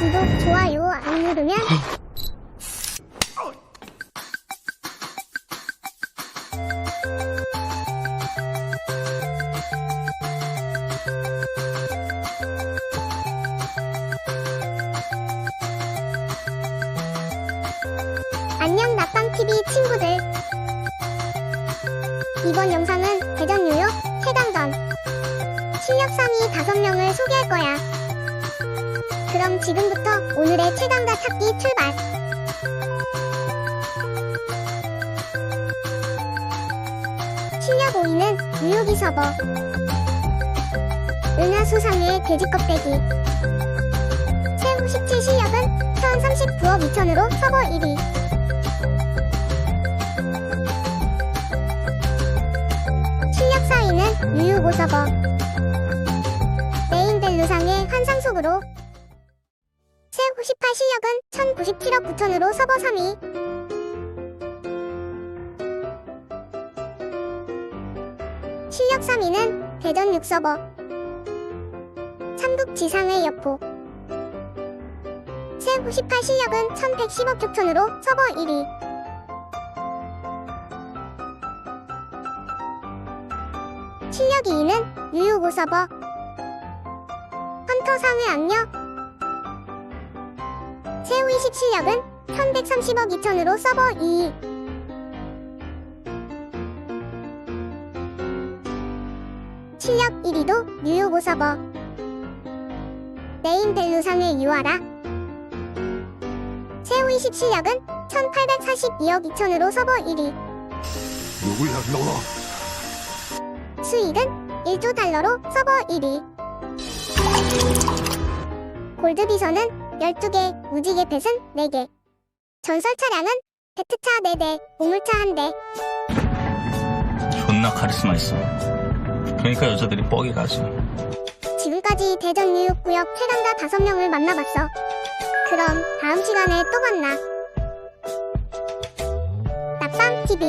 구독, 좋아요 안 누르면 안녕 낙방TV 친구들. 이번 영상은 대전 뉴욕 최강전 실력 상위 5명을 소개할 거야 그럼 지금부터 오늘의 최강자 찾기 출발. 실력 5위는 뉴욕이 서버. 은하수상의 돼지 껍데기. 최후 17 실력은 1039억 2천으로 서버 1위. 실력 4위는 뉴욕 5서버. 메인델루상의 환상 속으로 최후 18 실력은 1097억 9천으로 서버 3위. 실력 3위는 대전 6서버 삼국 지상의 여포. 최후 18 실력은 1110억 6천으로 서버 1위. 실력 2위는 뉴욕 5서버 헌터 상의 악력 20 실력은 1130억 2천으로 서버 2위 실력 1위도 뉴욕 5서버. 네임벨루상의 유아라. 최후 20 실력은 1842억 2천으로 서버 1위. 누구야 너너 수익은 1조 달러로 서버 1위. 골드비선은 12개, 무지개 펫은 4개. 전설 차량은 베트차 4대, 보물차 1대. 존나 카리스마 있어. 그러니까 여자들이 뻑이 가지. 지금까지 대전 뉴욕 구역 최강자 5명을 만나봤어. 그럼 다음 시간에 또 만나. 낙방 TV